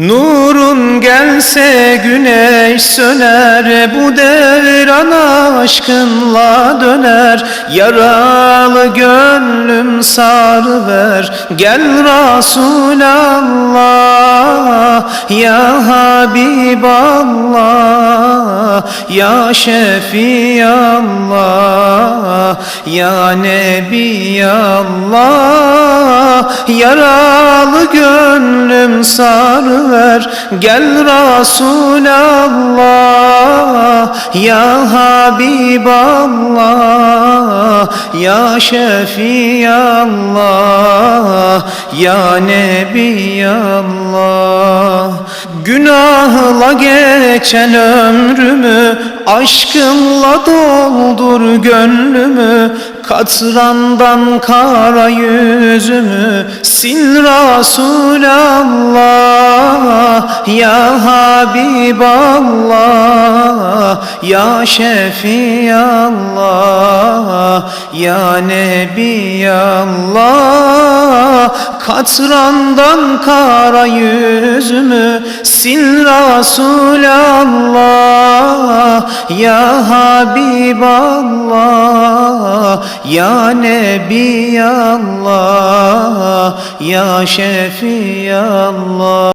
Nurun gelse güneş söner Bu devran aşkınla döner. Yaralı gönlüm sarıver Gel Resulallah Ya Habiballah Ya Şefiyallah Ya Nebiyallah Yaralı gönlüm sarıver. Gel Resulallah Ya Habiballah Ya Şefiyallah Ya Nebiyallah Günahla geçen ömrümü Aşkınla doldur gönlümü Katrandan kara yüzümü Sil Resulallah Ya Habiballah Ya Şefiyallah Ya Nebiyallah Katrandan kara yüzümü Sil Resulallah Ya Habiballah Ya Nebiyallah Ya Şefiyallah